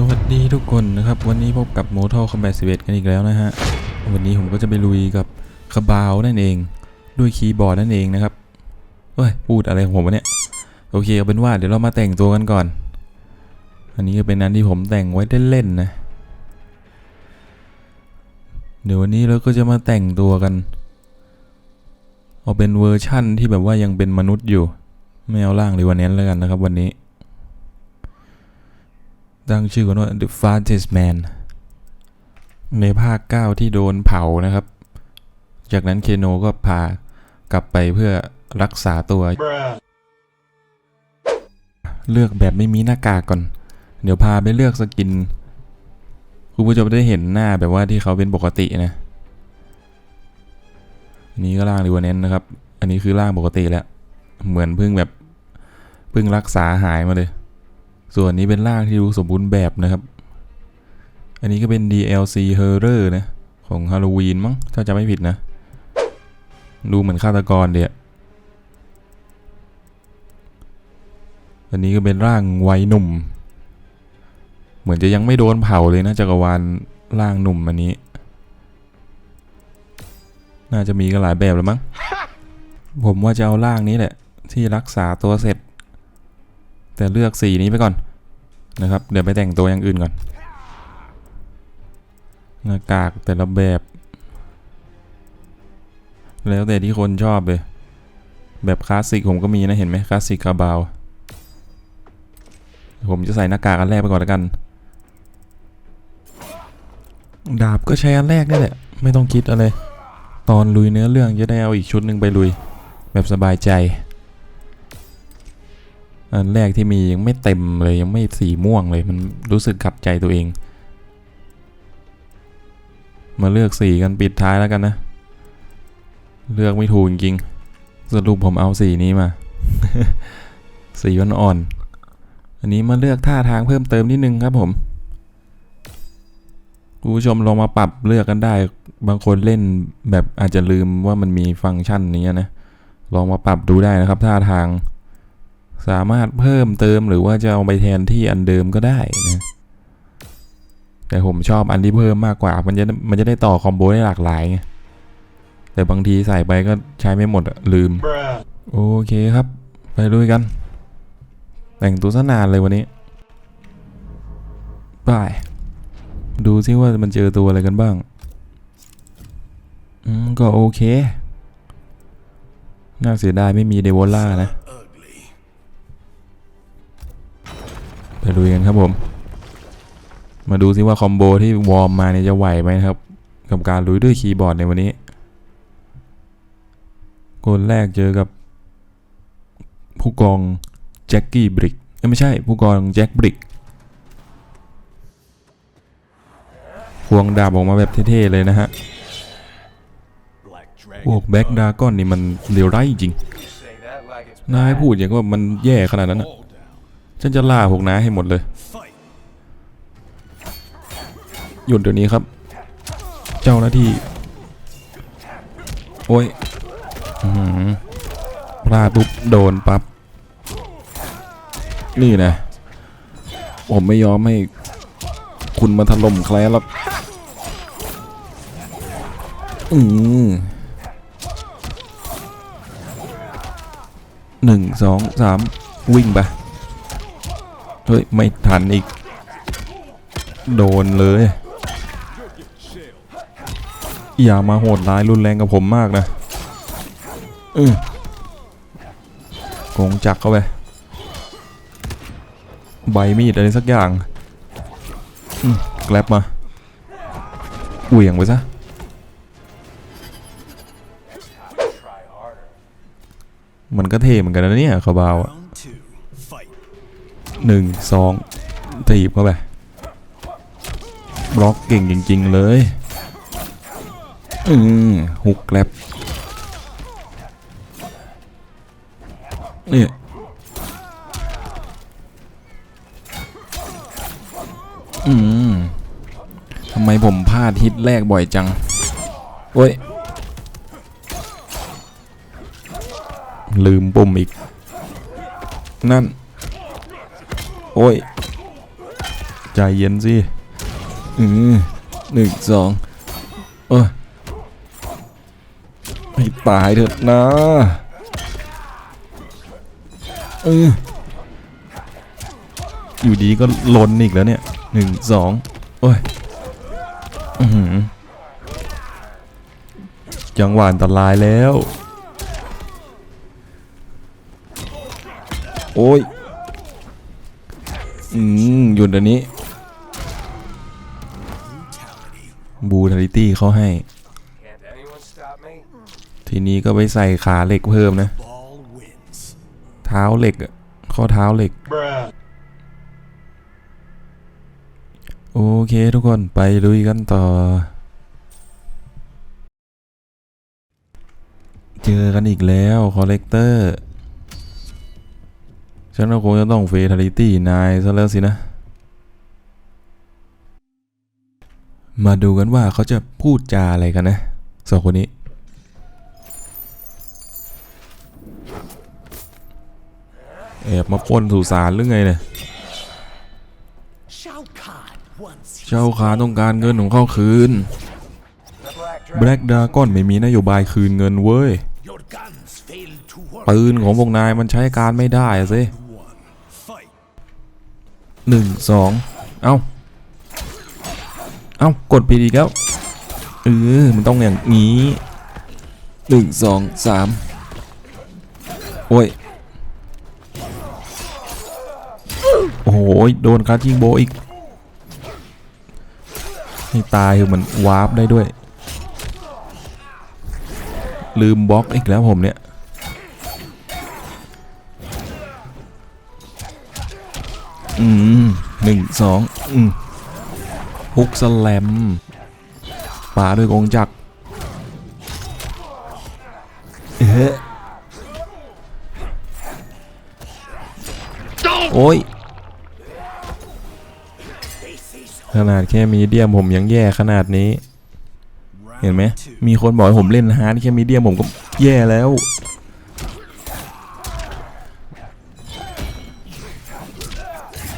สวัสดีทุกคนนะครับ วันนี้พบกับ Mortal Kombat 11 กันอีกแล้วนะฮะ วันนี้ผมก็จะไปลุยกับคาบาวนั่นเอง ด้วยคีย์บอร์ดนั่นเองนะครับเฮ้ย พูดอะไรของผมวะเนี่ย โอเคเอาเป็นว่าเดี๋ยวเรามาแต่งตัวกันก่อน อันนี้ก็เป็นอันที่ผมแต่งไว้เล่นๆนะ เดี๋ยววันนี้เราก็จะมาแต่งตัวกัน เอาเป็นเวอร์ชั่นที่แบบว่ายังเป็นมนุษย์อยู่ ไม่เอาล่างเลยวันนี้แล้วกันนะครับ วันนี้ ตั้งชื่อกันว่า The Fastest Man ในภาค 9 ที่โดนเผานะครับ จากนั้นเคโนก็พากลับไปเพื่อรักษาตัว เลือกแบบไม่มีหน้ากากก่อน เดี๋ยวพาไปเลือกสกิน คุณผู้ชมได้เห็นหน้าแบบว่าที่เขาเป็นปกตินะอันนี้ก็ร่างรีวเนนนะครับ อันนี้คือร่างปกติแล้ว เหมือนเพิ่งแบบเพิ่งรักษาหายมาเลย ส่วนนี้เป็นร่างที่ดูสมบูรณ์แบบนะครับ อันนี้ก็เป็น DLC Horror นะ ของฮาโลวีนมั้ง ถ้าจะไม่ผิดนะ ดูเหมือนฆาตกรเดียอันนี้ก็เป็นร่างวัยหนุ่ม เหมือนจะยังไม่โดนเผาเลยนะจักรวาลร่างหนุ่มอันนี้ น่าจะมีกันหลายแบบแล้วมั้ง ผมว่าจะเอาร่างนี้แหละ ที่รักษาตัวเสร็จ แต่เลือกสีนี้ไปก่อนนะครับ เดี๋ยวไปแต่งตัวอย่างอื่นก่อน หน้ากากแต่ละแบบ แล้วแต่ที่คนชอบเลย แบบคลาสสิกผมก็มีนะเห็นไหมคลาสสิกคาบาว ผมจะใส่หน้ากากอันแรกไปก่อนแล้วกัน ดาบก็ใช้อันแรกนี่แหละ ไม่ต้องคิดอะไร ตอนลุยเนื้อเรื่องจะได้เอาอีกชุดหนึ่งไปลุย แบบสบายใจ อันแรกที่มียังไม่เต็มเลยยังไม่สีม่วงเลยมันรู้สึกขัดใจตัวเอง มาเลือกสีกันปิดท้ายแล้วกันนะ เลือกไม่ถูกจริงสรุปผมเอาสีนี้มา สีอ่อน อันนี้มาเลือกท่าทางเพิ่มเติมนิดนึงครับผมคุณผู้ชมลองมาปรับเลือกกันได้ บางคนเล่นแบบอาจจะลืมว่ามันมีฟังก์ชันนี้นะ ลองมาปรับดูได้นะครับท่าทาง สามารถเพิ่มเติมหรือว่าจะเอาไปแทนที่อันเดิมก็ได้นะแต่ผมชอบอันที่เพิ่มมากกว่า มันจะมันจะได้ต่อคอมโบได้หลากหลายไงแต่บางทีใส่ไปก็ใช้ไม่หมดลืม โอเคครับ ไปลุยกัน แต่งตัวซะนานเลยวันนี้ไปดูซิว่ามันเจอตัวอะไรกันบ้าง อืม ก็โอเค น่าเสียดายไม่มีเดวอล่านะ ไปลุยกันครับผม มาดูซิว่าคอมโบที่วอร์มมาเนี่ยจะไหวไหมครับ กับการลุยด้วยคีย์บอร์ดในวันนี้คนแรกเจอกับ ผู้กองแจ็คกี้บริกเอ้ไม่ใช่ผู้กองแจ็คบริกควงดาบออกมาแบบเท่ๆเลยนะฮะพวกแบ็กดากอนนี่มันเลวร้ายจริงนายพูดอย่างว่ามันแย่ขนาดนั้นอะ ฉันจะล่าพวกนาให้หมดเลย หยุดเดี๋ยวนี้ครับ เจ้าหน้าที่ โอ้ยอื้อหือพลาดปุ๊บโดนปับ๊บ นี่นะ ผมไม่ยอมให้คุณมาถล่มใครหรอกอืมหนึ่งสองสามวิ่งไป เฮ้ย ไม่ทันอีก โดนเลย อย่ามาโหดร้ายรุนแรงกับผมมากนะอือโกงจักรเข้าไป ใบมีดอะไรสักอย่างอืมแกลบมาเหวี่ยงไปซะมันก็เท่เหมือนกันนะเนี่ยคาบาวอะ หนึ่งสองถีบเข้าไปบล็อกเก่งจริง ๆ เลย อืมฮุกแกลบนี่อืมทำไมผมพลาดฮิตแรกบ่อยจัง โอ้ย ลืมปุ่มอีก นั่น โอ้ย ใจเย็นสิอืหนึ่งสองเอ้ยให้ตายเถอะนะเอออยู่ดีก็ลนอีกแล้วเนี่ยหนึ่งสองโอ้ยอืจังหวะอันตรายแล้ว โอ้ย อืมหยุดเดี๋ยวนี้บูทาริตี้เขาให้ ทีนี้ก็ไปใส่ขาเหล็กเพิ่มนะ เท้าเหล็กข้อเท้าเหล็ก โอเคทุกคนไปลุยกันต่อ เจอกันอีกแล้ว คอลเลกเตอร์ ฉันก็คงจะต้องเฟทาลิตี้นายซะแล้วสินะ มาดูกันว่าเขาจะพูดจาอะไรกันนะสองคนนี้ แอบมาปล้นสุสานหรือไงเนี่ย Shao Kahn wants เจ้าขาต้องการเงินของเขาคืน The Black แบล็กด a ก้อนไม่มีนโยบายคืนเงินเว้ย your guns fail to work. ปืนของพวกนายมันใช้การไม่ได้อะสิ One fight. หนึ่งสองเอ้าเอ้ากดผิดอีกแล้วเออมันต้องอย่างนี้หนึ่งสองสามโอ้ยโอ้โหโดนคาจิงโบอีกให้ตายคือมันวาร์ปได้ด้วย ลืมบล็อกอีกแล้วผมเนี่ย อืมหนึ่งสองอืมฮุกสแลมป่าด้วยกงจักรเอ๊ะโอ้ยขนาดแค่มีเดียมผมยังแย่ขนาดนี้ เห็นไหมมีคนบอกให้ผมเล่นฮาร์ดแค่มีเดียมผมก็แย่แล้ว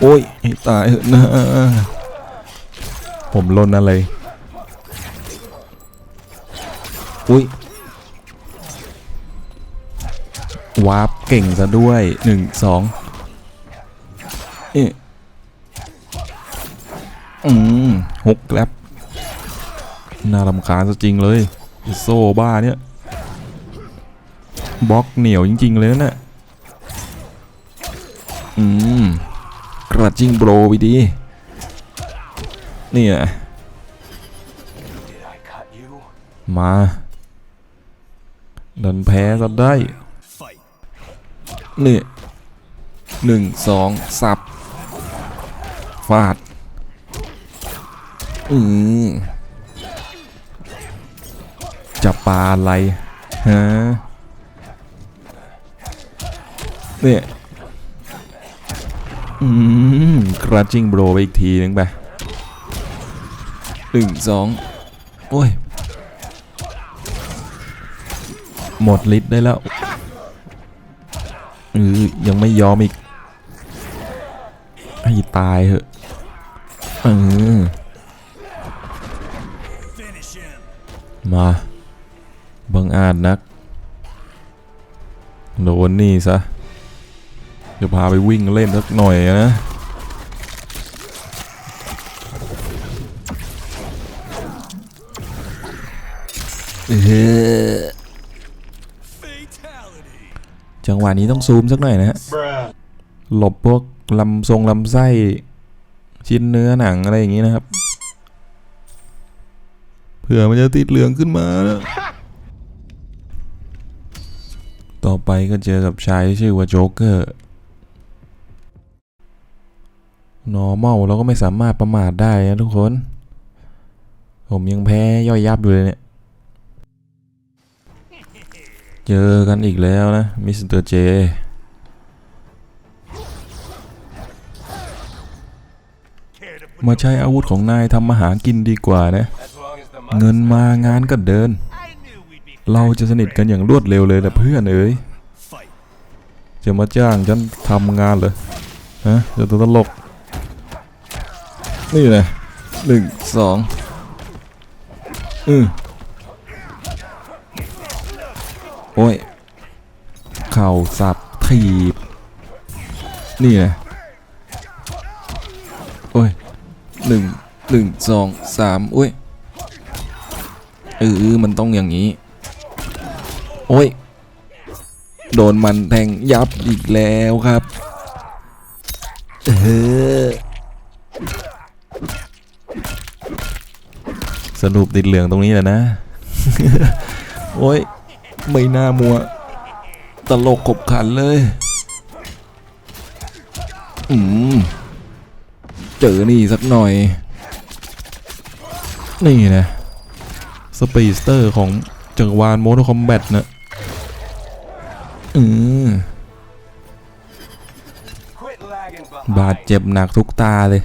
โอ้ยตายเถอะนะผมลนอะไร อุ้ยวาร์ปเก่งซะด้วยหนึ่งสองเอ๊ะอืมฮุกแกลบน่ารำคาญซะจริงเลย โซ่บ้าเนี่ยบล็อกเหนียวจริง ๆ เลยนะเนี่ยอืม กระจิ้งโบรไปดีนี่นะมาดันแพ้ซะได้นี่หนึ่งสองสับฟาด อืมจะปาอะไรฮะเนี่ย อืมกระจิ้งโบรไปอีกทีนึงไปหนึ่งสองโอ้ย หมดฤทธิ์ได้แล้วเออยังไม่ยอมอีกให้ตายเหอะเออมาบังอาจนัก โดนนี่ซะ จะพาไปวิ่งเล่นสักหน่อยนะจังหวะนี้ต้องซูมสักหน่อยนะฮะ หลบพวกลำทรงลำไส้ ชิ้นเนื้อหนังอะไรอย่างนี้นะครับ เผื่อมันจะติดเหลืองขึ้นมานะต่อไปก็เจอกับชายที่ชื่อว่าโจ๊กเกอร์ normal เราก็ไม่สามารถประมาทได้นะทุกคน ผมยังแพ้ย่อยยับอยู่เลยเนี่ย เจอกันอีกแล้วนะ มิสเตอร์เจ มาใช้อาวุธของนายทำมาหากินดีกว่านะ เงินมางานก็เดิน เราจะสนิทกันอย่างรวดเร็วเลยนะเพื่อนเอ๋ยจะมาจ้างฉันทำงานเหรอฮะจะตลก นี่เลยหนึ่งสองอือโอ้ย เข่าสับถีบ นี่ไงโอ้ยหนึ่งหนึ่งสองสามโอ้ยเออมันต้องอย่างนี้ โอ้ย โดนมันแทงยับอีกแล้วครับ เออ สรุปติดเหลืองตรงนี้แหละนะ โอ้ย ไม่น่ามัว ตลกขบขันเลย อืม เจอนี่สักหน่อย นี่นะสปีสเตอร์ของจักรวาลโมโนคอมแบทนะอืมบาดเจ็บหนักทุกตาเลย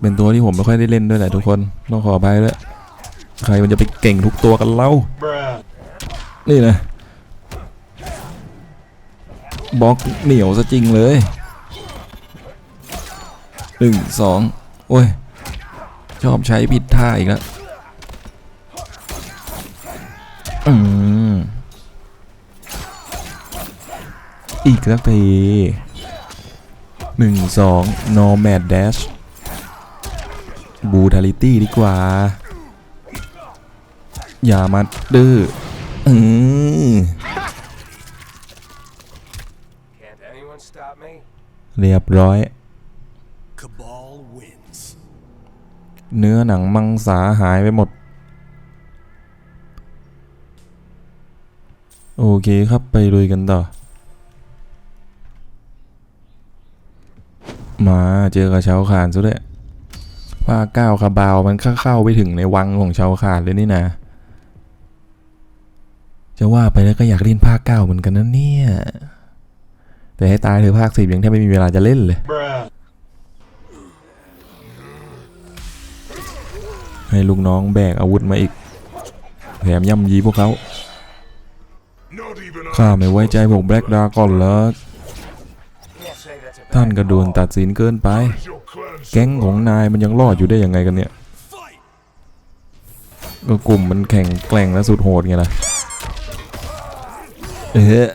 เป็นตัวที่ผมไม่ค่อยได้เล่นด้วยแหละทุกคนต้องขอไปด้วยใครมันจะไปเก่งทุกตัวกันเล่า นี่นะบล็อกเหนียวซะจริงเลยหนึ่งสองโอ้ย ชอบใช้ผิดท่าอีกแล้วอืมอีกสักทีหนึ่งสอง nomad dash brutality ดีกว่า อย่ามาดื้ออืมเรียบร้อย เนื้อหนังมังสาหายไปหมด โอเคครับไปลุยกันต่อ มาเจอกับชาวขานซะด้วย ภาคเก้าคาบาวมันเข้าเข้าไปถึงในวังของชาวขานเลยนี่นะจะว่าไปแล้วก็อยากเล่นภาคเก้าเหมือนกันนะเนี่ย แต่ให้ตายเธอะภาคสิบยังแทบไม่มีเวลาจะเล่นเลย ให้ลูกน้องแบกอาวุธมาอีกแถมย่ำยีพวกเขาข้าไม่ไว้ใจพวกแบล็กดาก่อนแล้วท่านก็โดนตัดสินเกินไป แก๊งของนายมันยังรอดอยู่ได้ยังไงกันเนี่ยก็กลุ่มมันแข่งแกร่งและสุดโหดไงล่ะเออ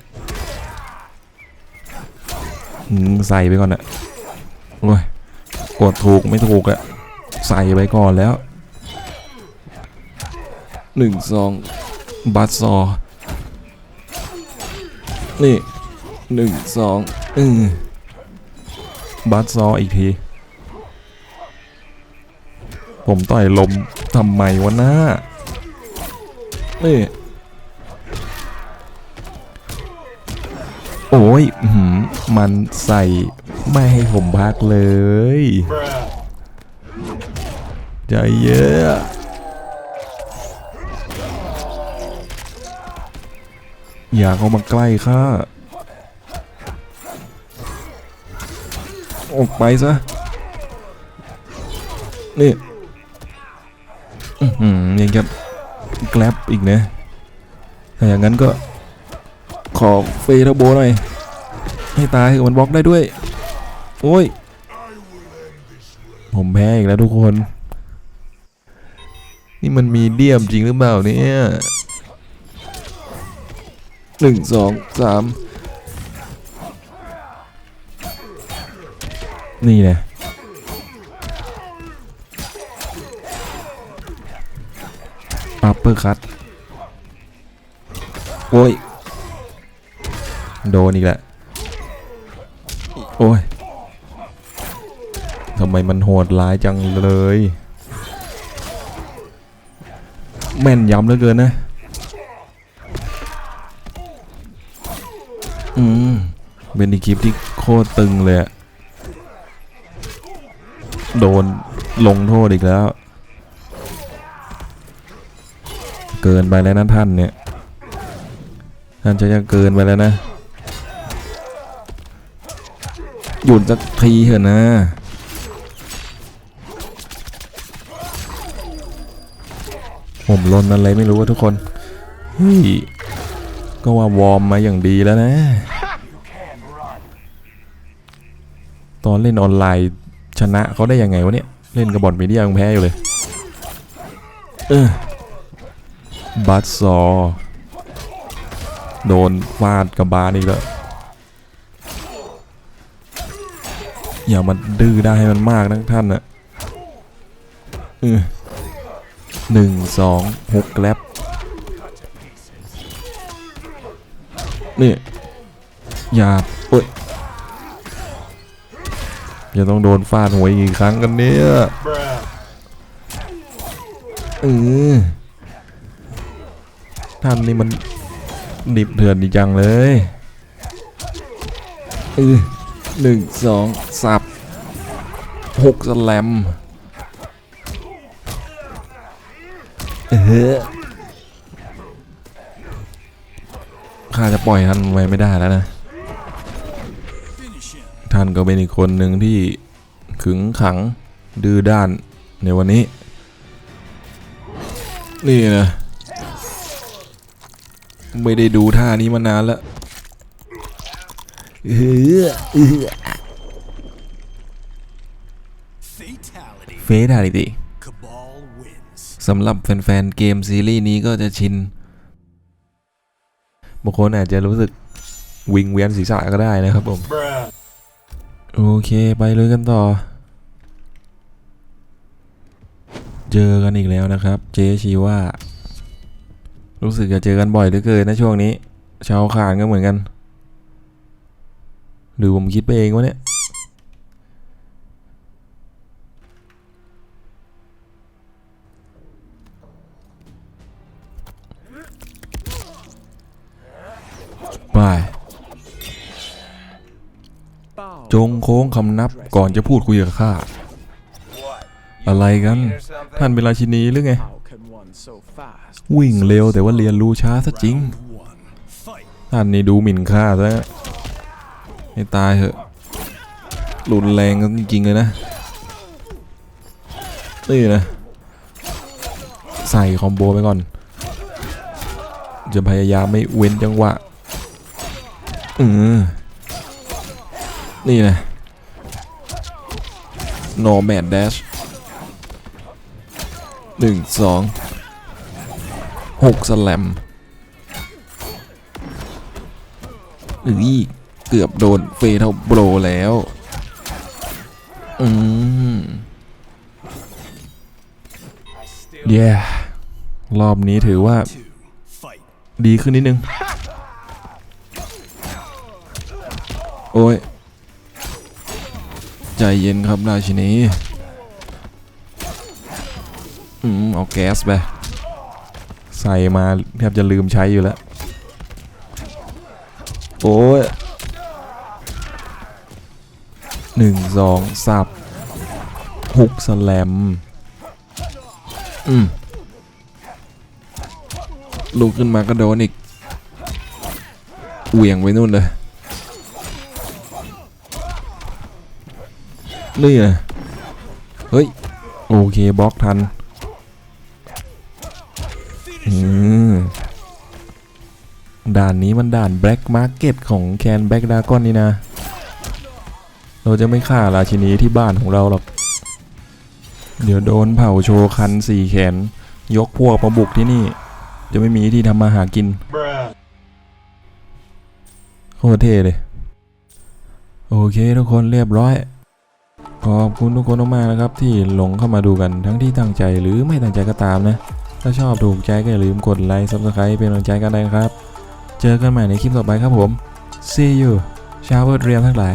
ใส่ไปก่อนอะโอ้ยกดถูกไม่ถูกอะใส่ไปก่อนแล้วหนึ่งสองบัสซอ นี่หนึ่งสองอือบัสซออีกที ผมต่อยลมทำไมวะหน้านี่โอ้ยมันใส่ไม่ให้ผมพักเลย ใจเยอะอย่ากเอามาใกล้ข้าออกไปซะ นี่ อือหือยังจะแกลบอีกนะถ้าอย่างนั้นก็ขอเฟทอร์โบหน่อย ให้ตายกับมันบล็อกได้ด้วย โอ้ย ผมแพ้อีกแล้วทุกคน นี่มันมีเดียมจริงหรือเปล่าเนี่ยหนึ่งสองสามนี่นะอัป เปอร์คัตโอ้ย โดนอีกแล้วโอ้ยทำไมมันโหดร้ายจังเลย แม่นยำเหลือเกินนะ อืม เป็นอีคลิปที่โคตรตึงเลย โดนลงโทษอีกแล้ว เกินไปแล้วนะท่านเนี่ย ท่านจะจะเกินไปแล้วนะ หยุดสักทีเถอะนะผมลนอะไรไม่รู้ว่าทุกคนเฮ้ยก็ว่าวอร์มมาอย่างดีแล้วนะ ตอนเล่นออนไลน์ชนะเขาได้ยังไงวะเนี่ย เล่นกับบอลมีเดียยังแพ้อยู่เลย เออ บัตซอร์โดนฟาดกับบาสอีกแล้ว อย่ามาดื้อได้ให้มันมากนะท่านนะเออหนึ่งสองหกแกลบนี่ อย่าโอ้ยอย่าต้องโดนฟาดหัวอีกครั้งกันเนี่ยเออ ท่านนี่มันดิบเถื่อนดีจังเลยเออหนึ่งสองสับหกสแลมเออข้าจะปล่อยท่านไว้ไม่ได้แล้วนะ ท่านก็เป็นอีกคนหนึ่งที่ขึงขังดื้อด้านในวันนี้ นี่นะ ไม่ได้ดูท่านี้มานานแล้วเออเออเฟสอะไรดิสำหรับแฟนๆ เกมซีรีส์นี้ก็จะชิน บางคนอาจจะรู้สึกวิงเวียนศีรษะก็ได้นะครับผม โอเคไปเลยกันต่อ เจอกันอีกแล้วนะครับ เจชีว่า รู้สึกจะเจอกันบ่อยเหลือเกินนะช่วงนี้ ชาวขานก็เหมือนกัน หรือผมคิดไปเองวะเนี่ยไปจงโค้งคำนับก่อนจะพูดคุยกับข้าอะไรกัน ท่านเป็นราชินีหรือไง วิ่งเร็วแต่ว่าเรียนรู้ช้าซะจริง One. Fight. ท่านนี่ดูหมิ่นข้าซะให้ตายเถอะรุนแรงกันจริงๆเลยนะนี่นะ ใส่คอมโบไปก่อน จะพยายามไม่เว้นจังหวะอือนี่นะ no mad dash หนึ่งสอง หกสแลมเอ้ยเกือบโดนเฟเทาโบรแล้ว อืมเย้รอบนี้ถือว่า ดีขึ้นนิดนึง โอ้ย ใจเย็นครับราชินี อืม เอาแก๊สไป ใส่มาแทบจะลืมใช้อยู่แล้ว โอ้ยหนึ่งสองสับฮุกสแลม อืมลุกขึ้นมาก็โดนอีกเหวี่ยงไปนู่นเลย นี่นะเฮ้ย โอเคบล็อกทัน ด่านนี้มันด่านแบล็กมาร์เก็ตของแคนแบล็กดากอนนี่นะ เราจะไม่ฆ่าราชินีที่บ้านของเราหรอก เดี๋ยวโดนเผาโชว์คันสี่แขน ยกพวกมาบุกที่นี่ จะไม่มีที่ทำมาหากินโคตรเท่เลย โอเคทุกคนเรียบร้อย ขอบคุณทุกคนมากๆนะครับ ที่หลงเข้ามาดูกันทั้งที่ตั้งใจหรือไม่ตั้งใจก็ตามนะ ถ้าชอบถูกใจก็อย่าลืมกดไลค์ subscribe เป็นกำลังใจกันได้นะครับ เจอกันใหม่ในคลิปต่อไปครับผม see you ชาวเวิร์ดเรียมทั้งหลาย